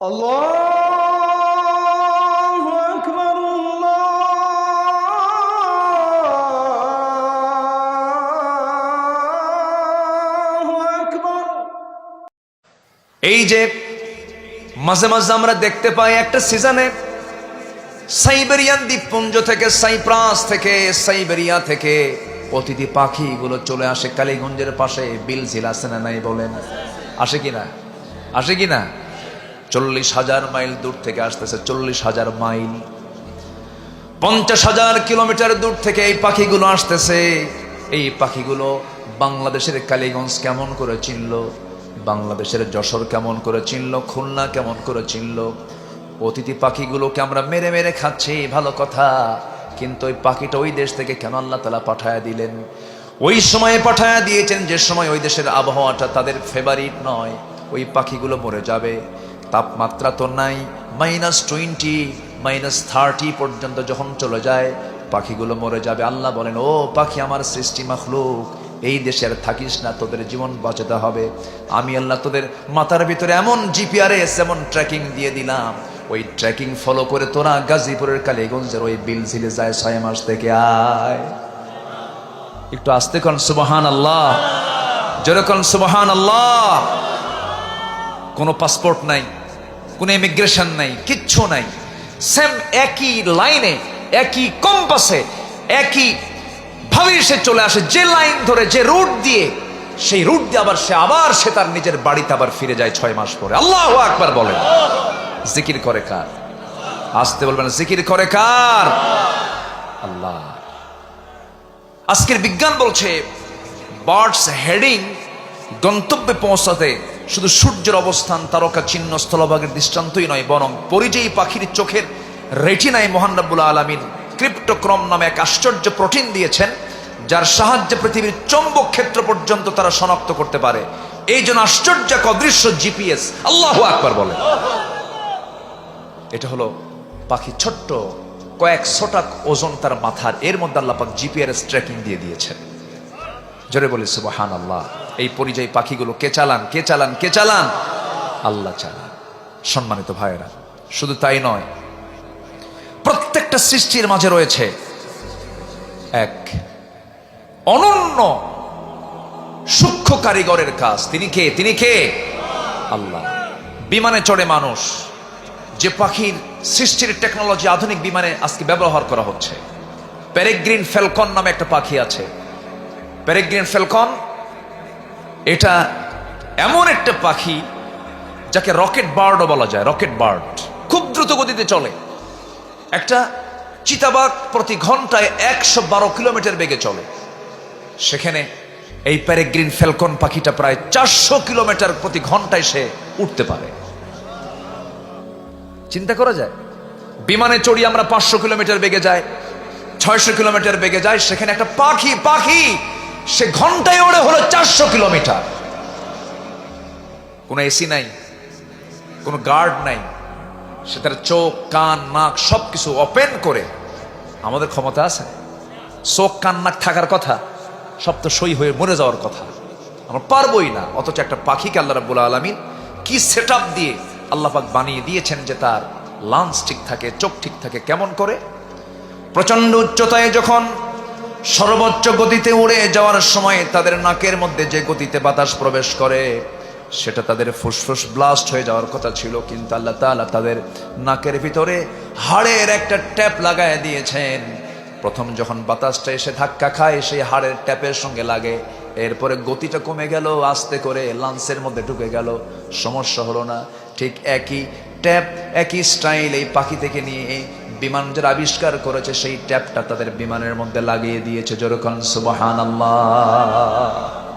الله أكبر الله أكبر এই যে মাঝে মাঝে আমরা দেখতে পাই একটা সিজনে সাইবেরিয়ান দ্বীপপুঞ্জ থেকে সাইপ্রাস থেকে সাইবেরিয়া থেকে অতিথি পাখিগুলো চলে আসে কালীগঞ্জের পাশে বিল ঝিল আছে না নাই বলেন আসে কিনা আসে কিনা চল্লিশ হাজার মাইল দূর থেকে আসতেছে, চল্লিশ হাজার মাইল। পঞ্চাশ হাজার কিলোমিটার দূর থেকে এই পাখিগুলো আসতেছে। এই পাখিগুলো বাংলাদেশের কালীগঞ্জ কেমন করে চিনল? বাংলাদেশের যশোর কেমন করে চিনল? খুলনা কেমন করে চিনল? অতিথি পাখিগুলোকে আমরা মেরে মেরে খাচ্ছি, ভালো কথা। কিন্তু ওই পাখিটা ওই দেশ থেকে কেন আল্লাহ তালা পাঠায়া দিলেন? ওই সময়ে পাঠায়া দিয়েছেন যে সময় ওই দেশের আবহাওয়াটা তাদের ফেভারিট নয়। ওই পাখিগুলো মরে যাবে। তাপমাত্রা তো নাই মাইনাস টোয়েন্টি মাইনাস থার্টি পর্যন্ত যখন চলে যায়, পাখিগুলো মরে যাবে। আল্লাহ বলেন, ও পাখি আমার সৃষ্টি মাখলুক, এই দেশে আর থাকিস না, তোদের জীবন বাঁচাতে হবে। আমি আল্লাহ তোদের মাথার ভিতরে এমন জিপিআরএস এমন ট্র্যাকিং দিয়ে দিলাম। ওই ট্র্যাকিং ফলো করে তোরা গাজীপুরের কালীগঞ্জের ওই বিল ঝিলে যায় ছয় মাস থেকে আয়। একটু আসতে কন সুবহান আল্লাহ যেরকম সুবহান আল্লাহ কোনো পাসপোর্ট নাই। কোনো ইমিগ্রেশন নাই, কিচ্ছু নাই। সেম একই লাইনে একই কম্পাসে একই ভাবে সে চলে আসে। যে লাইন ধরে, যে রুট দিয়ে, সেই রুট দিয়ে আবার সে আবার সে তার নিজের বাড়িতে আবার ফিরে যায় ছয় মাস পরে। আল্লাহ আকবার বলে জিকির করে কার? আসতে বলবেন, জিকির করে কার? আল্লাহ। আজকের বিজ্ঞান বলছে বার্ডস হেডিং গন্তব্যে পৌঁছাতে শুধু সূর্যের অবস্থান, তারকা চিহ্ন স্থলভাগের দৃষ্টান্তই নয়, বরং পরিযায়ী পাখির চোখের রেটিনায় মহান রাব্বুল আলমীর ক্রিপ্টোক্রম নামে এক আশ্চর্য প্রোটিন দিয়েছেন, যার সাহায্যে পৃথিবীর চৌম্বক ক্ষেত্র পর্যন্ত তারা শনাক্ত করতে পারে। এই জন্য আশ্চর্য এক অদৃশ্য জিপিএস, আল্লাহ আকবার বলে। এটা হলো পাখি ছোট্ট কয়েক শোটাক ওজন তার মাথার, এর মধ্যে আল্লাহ পাক জিপিআরএস ট্র্যাকিং দিয়ে দিয়েছেন। জোরে বলি সুবহান আল্লাহ এই পরিযায়ী পাখিগুলো কে চালান কে চালান কে চালান? আল্লাহ চালান। সম্মানিত ভাইয়েরা, শুধু তাই নয়, প্রত্যেকটা সৃষ্টির মাঝে রয়েছে এক অনন্য সূক্ষ্ম কারিগরের কাজ। তিনি কে? তিনি কে? আল্লাহ। বিমানে চড়ে মানুষ। যে পাখির সৃষ্টির টেকনোলজি আধুনিক বিমানে আজকে ব্যবহার করা হচ্ছে। প্যারেগ্রিন ফেলকন নামে একটা পাখি আছে। প্যারেগ্রিন ফেলকন এটা এমন একটা পাখি যাকে রকেট বার্ডও বলা যায়, রকেট বার্ড। খুব দ্রুত গতিতে চলে। একটা চিতাবাঘ প্রতি ঘন্টায় একশো বারো কিলোমিটার বেগে চলে। সেখানে এই প্যারেগ্রিন ফ্যালকন পাখিটা প্রায় চারশো কিলোমিটার প্রতি ঘন্টায় সে উঠতে পারে। চিন্তা করা যায়? বিমানে চড়ি আমরা পাঁচশো কিলোমিটার বেগে যাই, ছয়শো কিলোমিটার বেগে যায় সেখানে একটা পাখি পাখি! সে ঘন্টায় ওড়ে হলো চারশো কিলোমিটার। কোনো এসি নাই, কোনো গার্ড নাই। সে তার চোখ, কান, নাক সব কিছু ওপেন করে আমাদের ক্ষমতা আছে। চোখ, কান, নাক থাকার কথা, সব তো সই হয়ে মরে যাওয়ার কথা। আমরা পারবোই না, অথচ একটা পাখিকে আল্লাহ রাব্বুল আলমিন কি সেট দিয়ে আল্লাহ পাক বানিয়ে দিয়েছেন যে তার লাঞ্চ ঠিক থাকে, চোখ ঠিক থাকে, কেমন করে? প্রচণ্ড উচ্চতায় যখন সর্বোচ্চ গতিতে উড়ে যাওয়ার সময় তাদের নাকের মধ্যে যে গতিতে বাতাস প্রবেশ করে, সেটা তাদের ফুসফুস ব্লাস্ট হয়ে যাওয়ার কথা ছিল, কিন্তু আল্লাহ তাআলা তাদের নাকের ভিতরে হাড়ের একটা ট্যাপ লাগায় দিয়েছেন। প্রথম যখন বাতাসটা এসে ধাক্কা খায়, সেই হাড়ের ট্যাপের সঙ্গে লাগে। এরপরে গতিটা কমে গেল, আস্তে করে লান্সের মধ্যে ঢুকে গেল। সমস্যা হলো না, ঠিক একই ট্যাপ, একই স্টাইল এই পাখি থেকে নিয়ে এই বিমান যারা আবিষ্কার করেছে সেই ট্যাপটা তাদের বিমানের মধ্যে লাগিয়ে দিয়েছে। যেরকম সুবাহান আল্লাহ